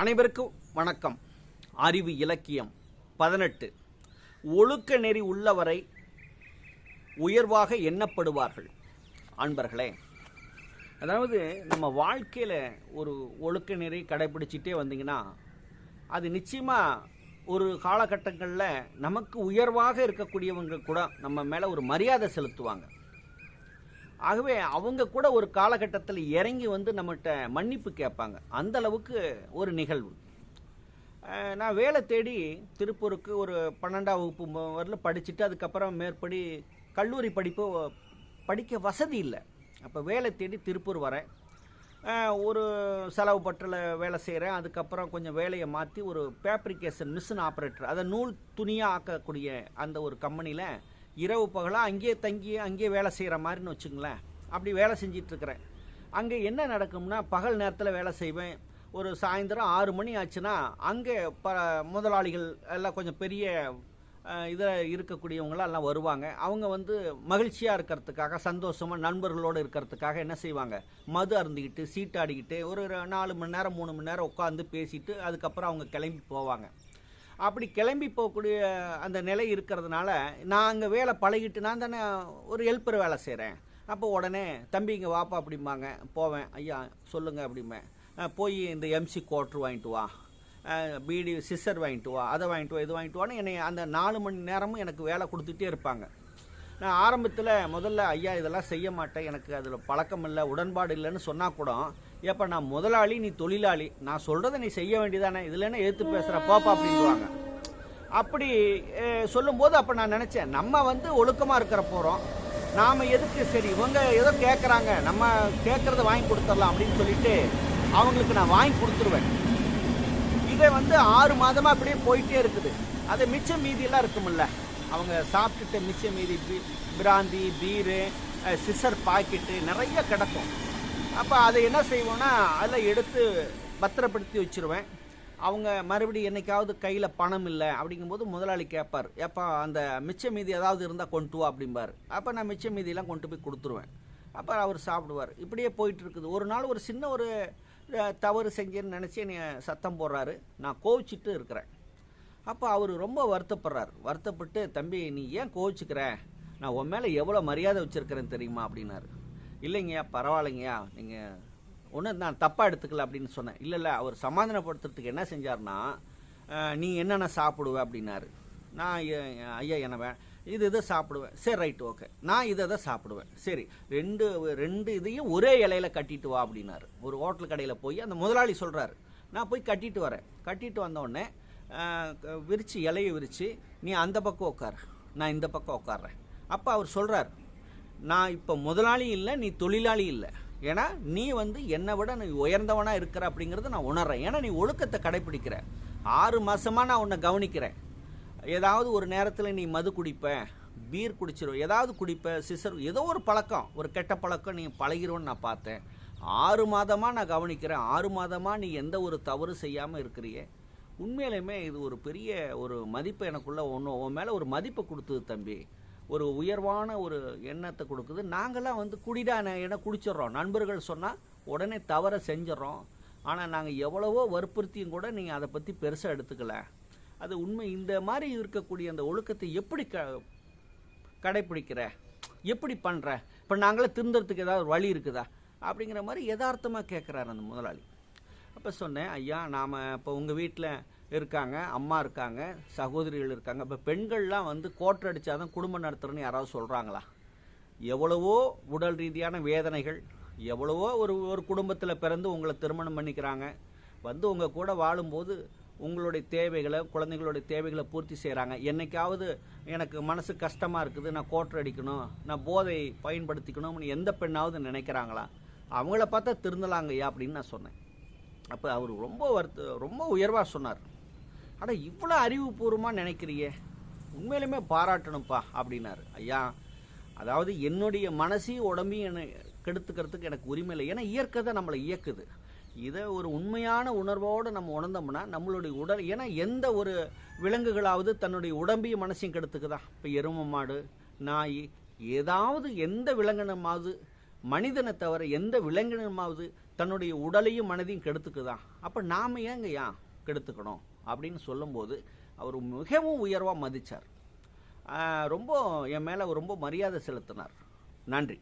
அனைவருக்கும் வணக்கம். அறிவு இலக்கியம் பதினெட்டு. ஒழுக்க நெறி உள்ளவரை உயர்வாக எண்ணப்படுவார்கள். அன்பர்களே அதாவது நம்ம வாழ்க்கையில் ஒரு ஒழுக்க நெறி கடைபிடிச்சிட்டே வந்தீங்கன்னா அது நிச்சயமாக ஒரு காலகட்டங்களில் நமக்கு உயர்வாக இருக்கக்கூடியவங்க கூட நம்ம மேலே ஒரு மரியாதை செலுத்துவாங்க. ஆகவே அவங்க கூட ஒரு காலகட்டத்தில் இறங்கி வந்து நம்மகிட்ட மன்னிப்பு கேட்பாங்க. அந்த அளவுக்கு ஒரு நிகழ்வு. நான் வேலை தேடி திருப்பூருக்கு ஒரு பன்னெண்டாம் வகுப்பு வரல படிச்சுட்டு அதுக்கப்புறம் மேற்படி கல்லூரி படிப்பு படிக்க வசதி இல்லை. அப்போ வேலை தேடி திருப்பூர் வரேன். ஒரு செலவு பட்டில் வேலை செய்கிறேன் அதுக்கப்புறம் கொஞ்சம் வேலையை மாற்றி ஒரு பேப்ரிகேஷன் மிஷின் ஆப்ரேட்டர் அதை நூல் துணியாக ஆக்கக்கூடிய அந்த ஒரு கம்பெனியில் இரவு பகலாக அங்கேயே தங்கி அங்கேயே வேலை செய்கிற மாதிரின்னு வச்சுங்களேன். அப்படி வேலை செஞ்சிட்ருக்கிறேன். அங்கே என்ன நடக்கும்னா பகல் நேரத்தில் வேலை செய்வேன். ஒரு சாயந்தரம் ஆறு மணி ஆச்சுன்னா அங்கே ப முதலாளிகள் எல்லாம் கொஞ்சம் பெரிய இதில் இருக்கக்கூடியவங்களாம் எல்லாம் வருவாங்க. அவங்க வந்து மகிழ்ச்சியாக இருக்கிறதுக்காக சந்தோஷமாக நண்பர்களோடு இருக்கிறதுக்காக என்ன செய்வாங்க? மது அருந்திக்கிட்டு சீட்டாடிக்கிட்டு ஒரு நாலு மணி நேரம் மூணு மணி நேரம் உட்காந்து பேசிட்டு அதுக்கப்புறம் அவங்க கிளம்பி போவாங்க. அப்படி கிளம்பி போகக்கூடிய அந்த நிலை இருக்கிறதுனால நான் அங்கே வேலை பழகிட்டு நான் தானே ஒரு ஹெல்ப்பர் வேலை செய்கிறேன் அப்போ உடனே தம்பி இங்கே வாப்பா அப்படிம்பாங்க. போவேன். ஐயா சொல்லுங்கள் அப்படிம்பேன் போய் இந்த எம்சி கோட்ரு வாங்கிட்டு வா. பிடி பீடி சிஸ்டர் வாங்கிட்டு வா. அதை வாங்கிட்டு வா இது வாங்கிட்டு வான்னு என்னை அந்த நாலு மணி நேரமும் எனக்கு வேலை கொடுத்துட்டே இருப்பாங்க. நான் ஆரம்பத்தில் முதல்ல ஐயா இதெல்லாம் செய்ய மாட்டேன். எனக்கு அதில் பழக்கம் இல்லை உடன்பாடு இல்லைன்னு சொன்னால் கூட ஏப்பா நான் முதலாளி நீ தொழிலாளி. நான் சொல்கிறத நீ செய்ய வேண்டியதானே? இதில் என்ன ஏற்று பேசுகிற போப்பா அப்படின்வாங்க அப்படி சொல்லும்போது அப்போ நான் நினச்சேன் நம்ம வந்து ஒழுக்கமாக இருக்கிற போகிறோம் நாம் எதுக்கு சரி இவங்க ஏதோ கேட்குறாங்க நம்ம கேட்குறத வாங்கி கொடுத்துடலாம் அப்படின்னு சொல்லிட்டு அவங்களுக்கு நான் வாங்கி கொடுத்துருவேன். இதை வந்து ஆறு மாதமாக அப்படியே போயிட்டே இருக்குது. அது மிச்சம் மீதியெல்லாம் இருக்குமில்ல. அவங்க சாப்பிட்டுட்டு மிச்ச மீதி பிராந்தி பீரு சிசர் பாக்கெட்டு நிறைய கிடக்கும். அப்போ அதை என்ன செய்வோன்னா அதில் எடுத்து பத்திரப்படுத்தி வச்சிருவேன். அவங்க மறுபடியும் என்னைக்காவது கையில் பணம் இல்லை அப்படிங்கும்போது முதலாளி கேட்பார் ஏப்பா அந்த மிச்ச மீதி ஏதாவது இருந்தால் கொண்டு வா அப்படிம்பார். அப்போ நான் மிச்ச மீதியெல்லாம் கொண்டு போய் கொடுத்துருவேன். அப்போ அவர் சாப்பிடுவார். இப்படியே போயிட்டு இருக்குது. ஒரு நாள் ஒரு சின்ன ஒரு தவறு செஞ்சேன்னு நினச்சி என்னை சத்தம் போடுறாரு. நான் கோவிச்சிட்டு இருக்கிறேன். அப்போ அவர் ரொம்ப வருத்தப்படுறார். வருத்தப்பட்டு தம்பி நீ ஏன் கோவிச்சுக்கிற? நான் உன் மேலே எவ்வளோ மரியாதை வச்சுருக்கிறேன் தெரியுமா? அப்படின்னாரு. இல்லைங்கய்யா பரவாயில்லைங்கய்யா. நீங்கள் ஒன்றும் நான் தப்பாக எடுத்துக்கல அப்படின்னு சொன்னேன். இல்லை இல்லை அவர் சமாதானப்படுத்துறதுக்கு என்ன செஞ்சார்னா நீ என்னென்ன சாப்பிடுவ? அப்படின்னாரு. நான் ஐயா- ஐயா என்ன இது இதை சாப்பிடுவேன். சரி ரைட் ஓகே நான் இதை தான் சாப்பிடுவேன். சரி ரெண்டு ரெண்டு இதையும் ஒரே இலையில கட்டிட்டு வா அப்படின்னாரு. ஒரு ஹோட்டல் கடையில் போய் அந்த முதலாளி சொல்கிறாரு நான் போய் கட்டிட்டு வரேன். கட்டிட்டு வந்தோடனே விரித்து இலையை விரித்து நீ அந்த பக்கம் உட்கார் நான் இந்த பக்கம் உட்கார்றேன் அப்போ அவர் சொல்கிறார் நான் இப்போ முதலாளி இல்லை நீ தொழிலாளி இல்லை. ஏன்னா நீ வந்து என்னை விட நீ உயர்ந்தவனாக இருக்கிற அப்படிங்கிறத நான் உணர்றேன். ஏன்னா நீ ஒழுக்கத்தை கடைப்பிடிக்கிற. ஆறு மாதமாக நான் உன்னை கவனிக்கிறேன். ஏதாவது ஒரு நேரத்தில் நீ மது குடிப்ப பீர் குடிச்சிரும் ஏதாவது குடிப்ப சிசர் ஏதோ ஒரு பழக்கம் ஒரு கெட்ட பழக்கம் நீ பழகிறோன்னு நான் பார்த்தேன். ஆறு மாதமாக நான் கவனிக்கிறேன். ஆறு மாதமாக நீ எந்த ஒரு தவறு செய்யாமல் இருக்கிறியே. உண்மையிலுமே இது ஒரு பெரிய ஒரு மதிப்பு எனக்குள்ள ஒன்று உன் மேலே ஒரு மதிப்பை கொடுத்தது தம்பி. ஒரு உயர்வான ஒரு எண்ணத்தை கொடுக்குது. நாங்கள்லாம் வந்து குடிடா என குடிச்சிடுறோம். நண்பர்கள் சொன்னால் உடனே தவற செஞ்சிடறோம். ஆனால் நாங்கள் எவ்வளவோ வற்புறுத்தியும் கூட நீங்கள் அதை பற்றி பெருசாக எடுத்துக்கல. அது உண்மை. இந்த மாதிரி இருக்கக்கூடிய அந்த ஒழுக்கத்தை எப்படி க கடைப்பிடிக்கிற எப்படி பண்ணுற இப்போ நாங்களே திருந்துறதுக்கு ஏதாவது ஒரு வழி இருக்குதா? அப்படிங்கிற மாதிரி யதார்த்தமாக கேட்குறாரு அந்த முதலாளி. அப்போ சொன்னேன் ஐயா நாம் இப்போ உங்கள் வீட்டில் இருக்காங்க அம்மா இருக்காங்க சகோதரிகள் இருக்காங்க. இப்போ பெண்கள்லாம் வந்து கோட்டை அடித்தாதான் குடும்பம் நடத்துகிறேன்னு யாராவது சொல்கிறாங்களா எவ்வளவோ உடல் ரீதியான வேதனைகள் எவ்வளவோ ஒரு ஒரு குடும்பத்தில் பிறந்து உங்களை திருமணம் பண்ணிக்கிறாங்க. வந்து உங்கள் கூட வாழும்போது உங்களுடைய தேவைகளை குழந்தைங்களுடைய தேவைகளை பூர்த்தி செய்கிறாங்க என்னைக்காவது எனக்கு மனசு கஷ்டமாக இருக்குது நான் கோட்டர் அடிக்கணும் நான் போதை பயன்படுத்திக்கணும்னு எந்த பெண்ணாவது நினைக்கிறாங்களா? அவங்கள பார்த்தா திருந்தலாங்கய்யா அப்படின்னு நான் சொன்னேன். அப்போ அவர் ரொம்ப வருத்த ரொம்ப உயர்வாக சொன்னார். ஆனால் இவ்வளோ அறிவுபூர்வமாக நினைக்கிறியே? உண்மையிலுமே பாராட்டணும்ப்பா அப்படின்னாரு. ஐயா அதாவது என்னுடைய மனசையும் உடம்பையும் என்னை கெடுத்துக்கிறதுக்கு எனக்கு உரிமை இல்லை. ஏன்னா இயற்கை தான் நம்மளை இயக்குது. இதை ஒரு உண்மையான உணர்வோடு நம்ம உணர்ந்தோம்னா நம்மளுடைய உடல் ஏன்னா எந்த ஒரு விலங்குகளாவது தன்னுடைய உடம்பையும் மனசையும் கெடுத்துக்குதா? இப்போ எருமை மாடு நாய் ஏதாவது எந்த விலங்கினமாவது மனிதனை தவிர எந்த விலங்கினமாவது தன்னுடைய உடலையும் மனதையும் கெடுத்துக்குதான் அப்போ நாம் ஏங்க ஏன் கெடுத்துக்கணும்? அப்படின்னு சொல்லும்போது அவர் மிகவும் உயர்வாக மதித்தார் ரொம்ப என் மேலே ரொம்ப மரியாதை செலுத்தினார். நன்றி.